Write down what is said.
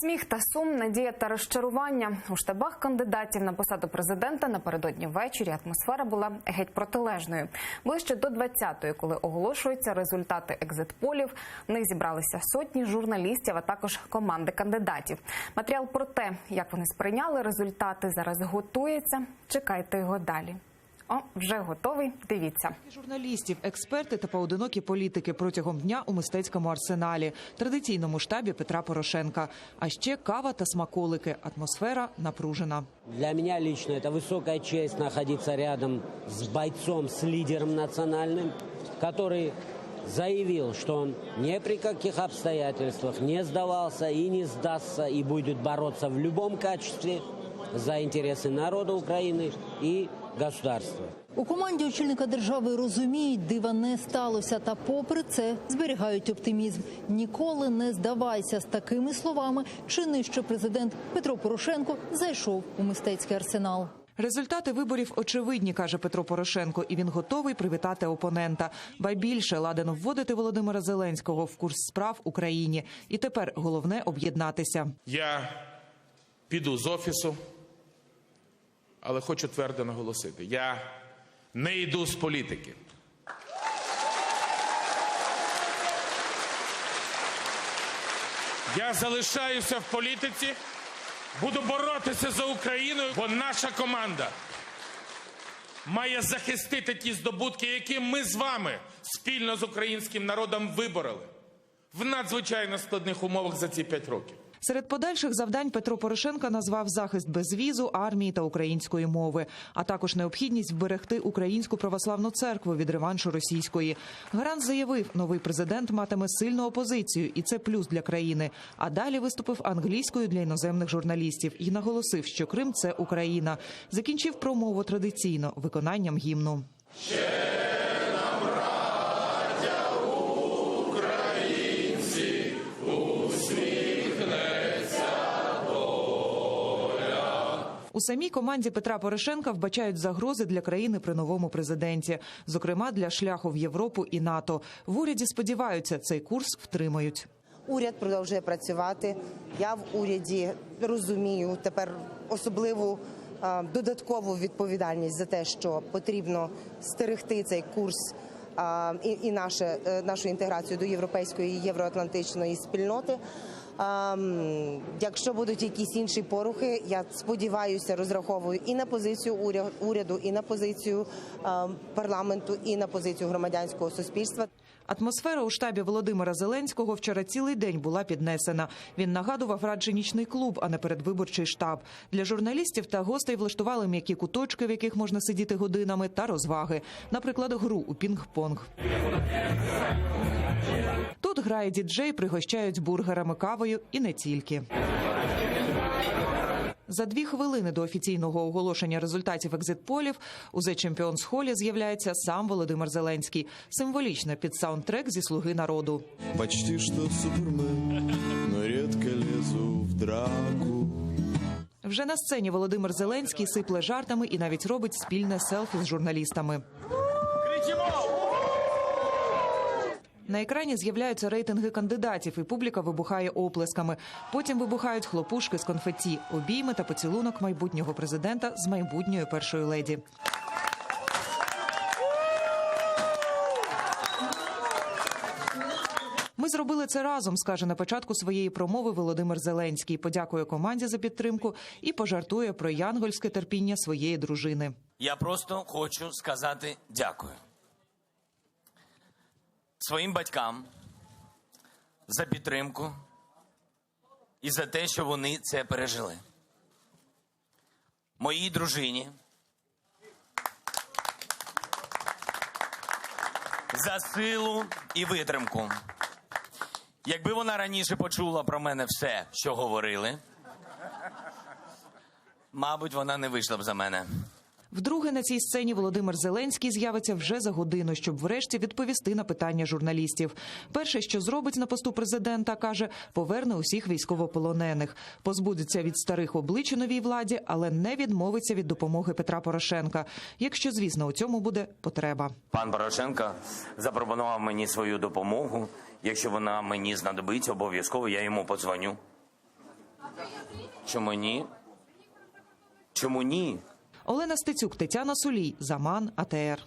Сміх та сум, надія та розчарування у штабах кандидатів на посаду президента напередодні ввечері атмосфера була геть протилежною. Ближче до 20-ї, коли оголошуються результати екзитполів, в них зібралися сотні журналістів, а також команди кандидатів. Матеріал про те, як вони сприйняли результати, зараз готується. Чекайте його далі. О, вже готовий. Дивіться. Журналістів, експерти та поодинокі політики протягом дня у мистецькому арсеналі, традиційному штабі Петра Порошенка. А ще кава та смаколики. Атмосфера напружена. Для меня лично это высокая честь находиться рядом с бойцом, с лидером национальным, который заявил, что он ни при каких обстоятельствах не сдавался и не сдастся, и будет бороться в любом качестве за интересы народа Украины и государства. У команді очільника держави розуміють, дива не сталося, та попри це зберігають оптимізм. Ніколи не здавайся з такими словами. Чи нижче президент Петро Порошенко зайшов у мистецький арсенал. Результати виборів очевидні, каже Петро Порошенко, і він готовий привітати опонента. Ба більше ладен вводити Володимира Зеленського в курс справ Україні. І тепер головне об'єднатися. Я піду з офісу, але хочу твердо наголосити: я не йду з політики. Я залишаюся в політиці, буду боротися за Україну, бо наша команда має захистити ті здобутки, які ми з вами спільно з українським народом вибороли в надзвичайно складних умовах за ці п'ять років. Серед подальших завдань Петро Порошенко назвав захист безвізу, армії та української мови, а також необхідність вберегти українську православну церкву від реваншу російської. Гарант заявив, новий президент матиме сильну опозицію, і це плюс для країни. А далі виступив англійською для іноземних журналістів і наголосив, що Крим це Україна. Закінчив промову традиційно виконанням гімну. У самій команді Петра Порошенка вбачають загрози для країни при новому президенті, зокрема для шляху в Європу і НАТО. В уряді сподіваються, цей курс втримають. Уряд продовжує працювати. Я в уряді розумію тепер особливу е, додаткову відповідальність за те, що потрібно стерегти цей курс е, і, і наше, е, нашу інтеграцію до європейської і євроатлантичної спільноти. Якщо будуть якісь інші порухи, я сподіваюся, розраховую і на позицію уря- уряду, і на позицію парламенту, і на позицію громадянського суспільства. Атмосфера у штабі Володимира Зеленського вчора цілий день була піднесена. Він нагадував радше нічний клуб, а не передвиборчий штаб. Для журналістів та гостей влаштували м'які куточки, в яких можна сидіти годинами, та розваги, наприклад, гру у пінг-понг. Тут грає діджей, пригощають бургерами, кавою і не тільки. За дві хвилини до офіційного оголошення результатів екзитполів у The Champions Холі з'являється сам Володимир Зеленський. Символічно під саундтрек зі слуги народу. Почти что супермен, но редко лезу в драку. Вже на сцені Володимир Зеленський сипле жартами і навіть робить спільне селфі з журналістами. На екрані з'являються рейтинги кандидатів, і публіка вибухає оплесками. Потім вибухають хлопушки з конфетті, обійми та поцілунок майбутнього президента з майбутньою першою леді. Ми зробили це разом, скаже на початку своєї промови Володимир Зеленський. Подякує команді за підтримку і пожартує про янгольське терпіння своєї дружини. Я просто хочу сказати дякую своїм батькам за підтримку і за те, що вони це пережили. Моїй дружині за силу і витримку. Якби вона раніше почула про мене все, що говорили, мабуть, вона не вийшла б за мене. Вдруге на цій сцені Володимир Зеленський з'явиться вже за годину, щоб врешті відповісти на питання журналістів. Перше, що зробить на посту президента, каже, поверне усіх військовополонених, позбудеться від старих облич у новій владі, але не відмовиться від допомоги Петра Порошенка, якщо, звісно, у цьому буде потреба. Пан Порошенко запропонував мені свою допомогу. Якщо вона мені знадобиться, обов'язково я йому подзвоню. чому ні? Чому ні? Олена Стецюк, Тетяна Сулій, Заман, АТР.